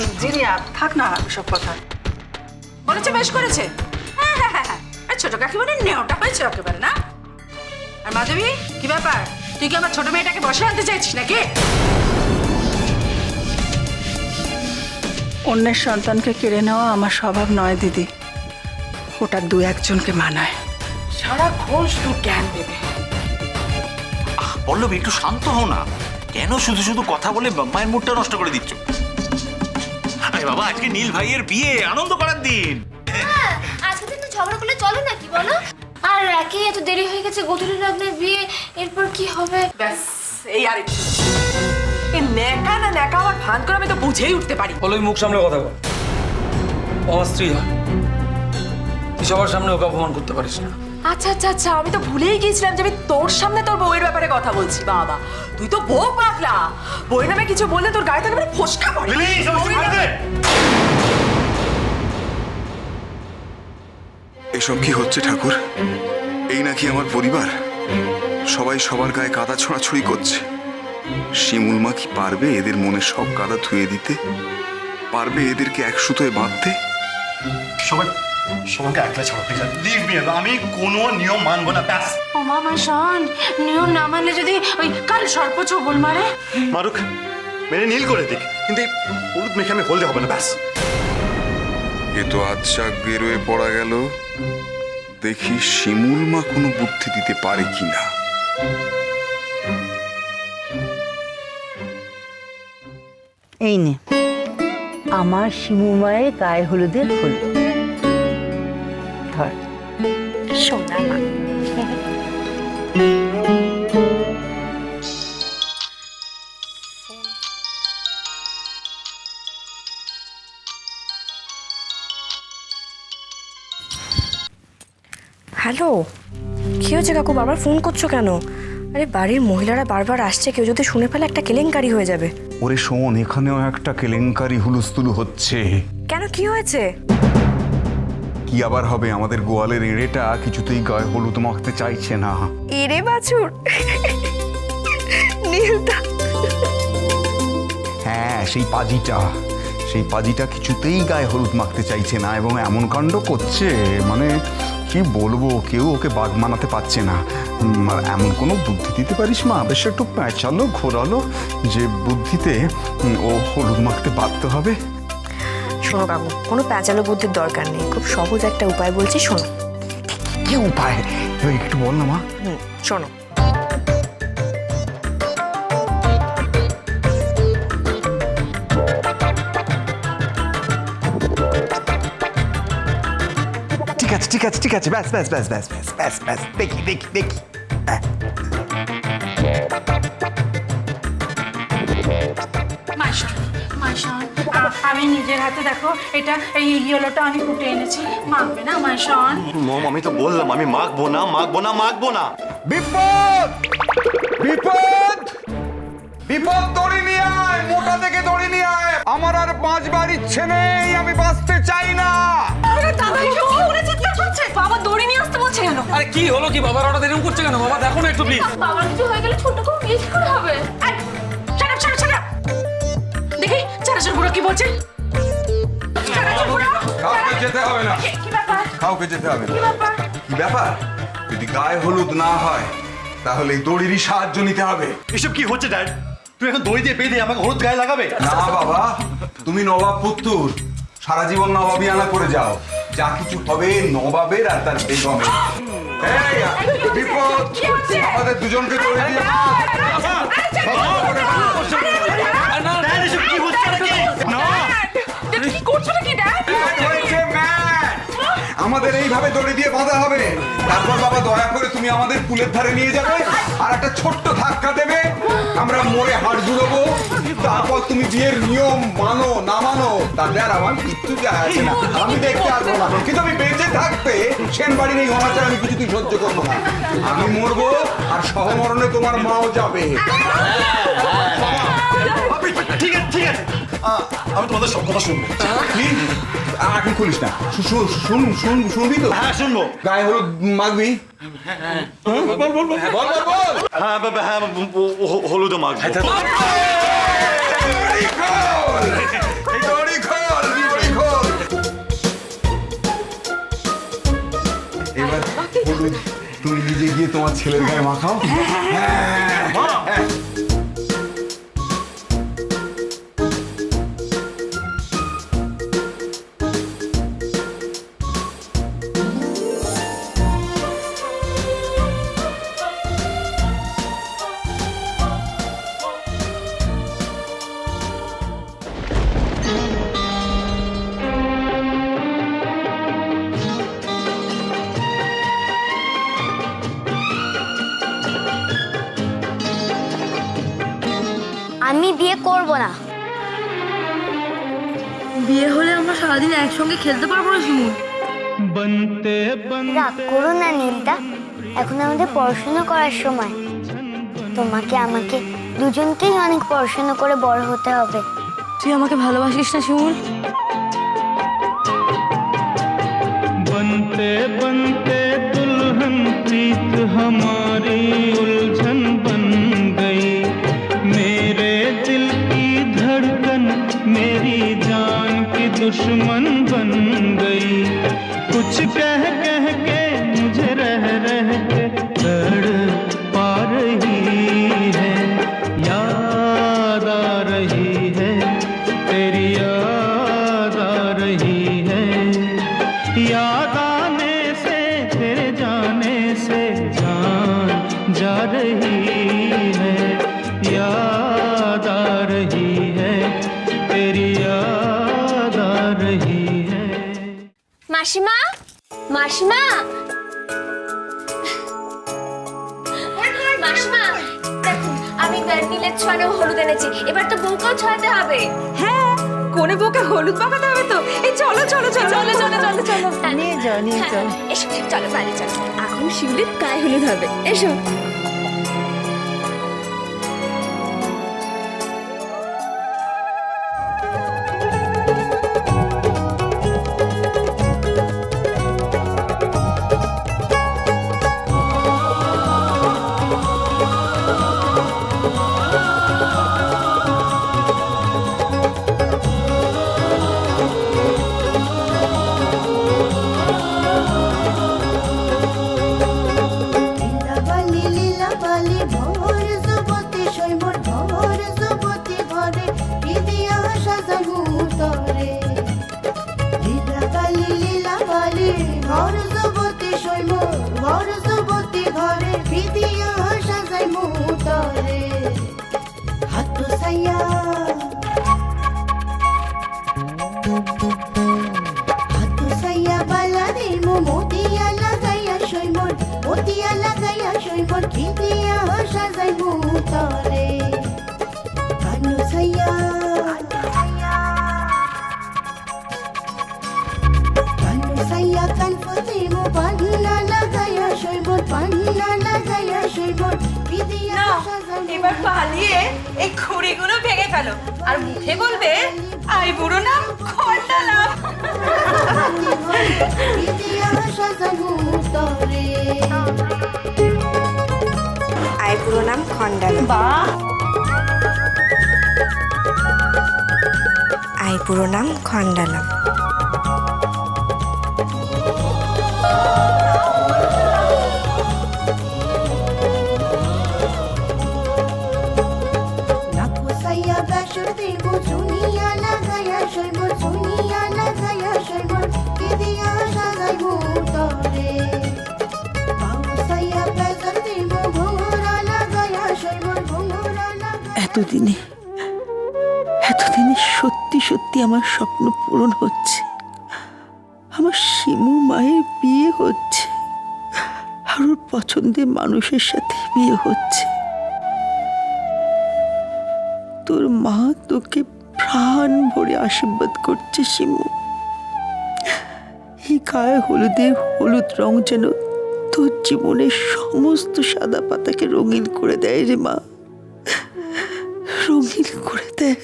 জিনিয়া থাক না সব কথা। বলেছে বেশ করেছে। হ্যাঁ হ্যাঁ হ্যাঁ হ্যাঁ। আর ছোট কাকিমানের নেওয়াটা হয়েছে একেবারে না? আর মাধবী কি ব্যাপার? তুই কি আমার ছোট মেয়েটাকে বসে আনতে চাইছিস নাকি? অন্যের সন্তানকে কেড়ে নেওয়া আমার স্বভাব নয় দিদি। ওটা দু একজনকে মানায়। সারাক্ষণ শুধু জ্ঞান দেবে। আহ, পল্লবী একটু শান্ত হও না। কেন শুধু শুধু কথা বলে মায়ের মুডটা নষ্ট করে দিচ্ছ? আরে বাবা আজকে নীল ভাইয়ের বিয়ে আনন্দ করার দিন। আজকে দিন ঝগড়া করলে চলো নাকি বলো? আর একে এত দেরি হয়ে গেছে গধূলি লগ্নে বিয়ে এরপর কি হবে? ব্যাস এই আর একটু। এই ন্যাকা না ন্যাকা আমার ভান করে আমি তো বুঝেই উঠতে পারি। বলো মুখ সামনে কথা বল। ও আমার স্ত্রী হয়। তুই সবার সামনে ওকে অপমান করতে পারিস না। আচ্ছা আচ্ছা আচ্ছা আমি তো ভুলেই গিয়েছিলাম যে আমি তোর সামনে তোর বউয়ের ব্যাপারে কথা বলছি বাবা। তুই তো বউ পাগলা। বউয়ের নামে কিছু বললে তোর গায়ে থেকে ফসকা পড়ে। এসব কি হচ্ছে ঠাকুর? এই নাকি আমার পরিবার? সবাই সবার গায়ে কাদা ছড়াছড়ি করছে। শিমুল মা কি পারবে এদের মনে সব কাদা ধুয়ে দিতে? পারবে এদেরকে এক সুতোয় বাঁধতে? সবাই সবাইকে একলা ছাড়ো প্লিজ লিভ মি আমি কোনো নিয়ম মানবো না ব্যাস। ও মামা শোন নিয়ম না মানলে যদি ওই কাল সর্প চবল মারে। মারুক মেরে নীল করে দিক কিন্তু এই হলুদ মেখে আমি হলদে হবে না ব্যাস। এ তো আচ্ছা বেরোয় পড়া গেল। দেখি শিমুল মা কোনো বুদ্ধি দিতে পারে কিনা। এই নে আমার শিমু মায়ের গায়ে হলুদের হলুদ সোনা মা হ্যালো কি হয়েছে কাকু? বারবার ফোন করছ কেন? আরে বাড়ির মহিলারা বারবার আসছে। কেউ যদি শুনে ফেলে একটা কেলেঙ্কারি হয়ে যাবে। ওরে শোন এখানেও একটা কেলেঙ্কারি হুলুস্থুলু হচ্ছে। কেন কি হয়েছে? কি আবার হবে? আমাদের গোয়ালের এড়েটা কিছুতেই গায়ে হলুদ মাখতে চাইছে না। এরে বাছুর? নীলদা। হ্যাঁ সেই পাজিটা। সেই পাজিটা কিছুতেই গায়ে হলুদ মাখতে চাইছে না এবং এমন কাণ্ড করছে মানে কি বলব কেউ ওকে বাঘ মানাতে পারছে না। এমন কোনো বুদ্ধি দিতে পারিস মা? বেশ একটু প্যাঁচালো ঘোরালো যে বুদ্ধিতে ও হলুদ মাখতে বাধ্য হবে। শোনো কাকু কোনো প্যাঁচালো বুদ্ধির দরকার নেই। খুব সহজ একটা উপায় বলছি শোনো। কি উপায়? এবার একটু বল না মা। হুম শোনো। ঠিক আছে ঠিক আছে ঠিক আছে। ব্যাস ব্যাস ব্যাস ব্যাস ব্যাস ব্যাস ব্যাস দেখি দেখি দেখি। মাইশন আমি নিজের হাতে দেখো এটা এই ইয়েলোটা আমি কুটে এনেছি। মাখবে না মাইশন মম আমি তো বললাম আমি মাখবো না মাখবো না মাখবো না। বিপদ! বিপদ! বিপদ দড়ি নিয়ে আয় মোটা থেকে দড়ি নিয়ে আয়। আমার আর বাঁচবার ইচ্ছে নেই আমি বাঁচতে চাই না। বাবা দড়ি নিয়ে আসতে বলছে কেন? আরে কি হলো কি? বাবার হঠাৎ এরকম করছে কেন? বাবা দেখো না একটু প্লিজ বাবার কিছু হয়ে গেলে ছোট বিয়ে কি করে হবে? কি বলছে চানাচুর বুড়ো, কাউকে যেতে হবে না কি- কি ব্যাপার কাউকে যেতে হবে না কি ব্যাপার যদি গায়ে হলুদ না হয় তাহলে এই দড়িরই সাহায্য নিতে হবে এসব কি হচ্ছে ড্যাড তুই এখন দই দিয়ে বেঁধে আমাকে হলুদ গায়ে লাগাবে না বাবা তুমি নবাব পুত্তুর সারা জীবন নবাবি আনা করে যাও যা কিছু হবে নবাবের আর তার বেগমের বিপদ আমাদের দুজনকে দড়ি দিয়ে আমাদের এইভাবে দড়ি দিয়ে বাঁধা হবে। তারপর বাবা দয়া করে তুমি আমাদের পুলের ধারে নিয়ে যাবে। আর একটা ছোট্ট ধাক্কা দেবে। আমরা মোড়ে হাড় জুড়বো। তারপর তুমি বিয়ের নিয়ম মানো, না মানো, তাতে আর আমার কিচ্ছু যায় আসে না। আমি দেখতে আসব না। কিন্তু আমি বেঁচে থাকতে সেন বাড়ির এই অনাচার, আমি কিছুতেই সহ্য করব না। আমি মরবো আর সহমরণে তোমার মাও যাবে। ঠিক আছে ঠিক আছে। আমি তোমাদের সব কথা শুনব। কি? এখন খুলিস না। শুন শুন শুনবি তো? হ্যাঁ শুনব। গায়ে হলুদ মাখবি? বল বল বল। বল বল বল। হ্যাঁ বাবা, হ্যাঁ হ- হ- হলুদও নিজে গিয়ে তোমার ছেলের গায়ে মাখাও। হ্যাঁ পারব না বিয়ে হলে আমরা সারাদিন একসঙ্গে খেলতে পারব না শিমুল রাগ করো না নীলদা। এখন আমাদের পড়াশোনা করার সময়। তোমাকে আমাকে দুজনকেই অনেক পড়াশোনা করে বড় হতে হবে। তুই আমাকে ভালোবাসিস না শিমুল বনতে বনতে দুলহন প্রীত হমারি মাসিমা? মাসিমা? মাসিমা আমি নীলের ছোঁয়ানো হলুদ এনেছি। এবার তো বউকেও ছোঁয়াতে হবে। হ্যাঁ কোনে বউকে হলুদ মাখাতে হবে তো? এই চলো চলো চলো চলো চলো চলো চলো নিয়ে যাও নিয়ে যাও। এসো চলো বাইরে চলো। এখন শিউলির গায়ে হলুদ হবে। এসো। সাইয়া কান ফুতে মো পান্না পান্না এবার পালিয়ে এই খুঁড়িগুলো ভেঙে ফেলো। আর মুখে বলবে আই বুড়ো নাম খন্ডালাম আই পুরো নাম খন্ডাল আই পুরো নাম খন্ডালাম এতদিনে এতদিনে সত্যি সত্যি আমার স্বপ্ন পূরণ হচ্ছে। আমার শিমু মায়ের বিয়ে হচ্ছে। আর ওর পছন্দের মানুষের সাথে বিয়ে হচ্ছে। তোর মা তোকে প্রাণ ভরে আশীর্বাদ করছে শিমু। এই গায়ে হলুদের হলুদ রং যেন তোর জীবনের সমস্ত সাদা পাতাকে রঙিন করে দেয় রে মা। রঙিন করে দেয়।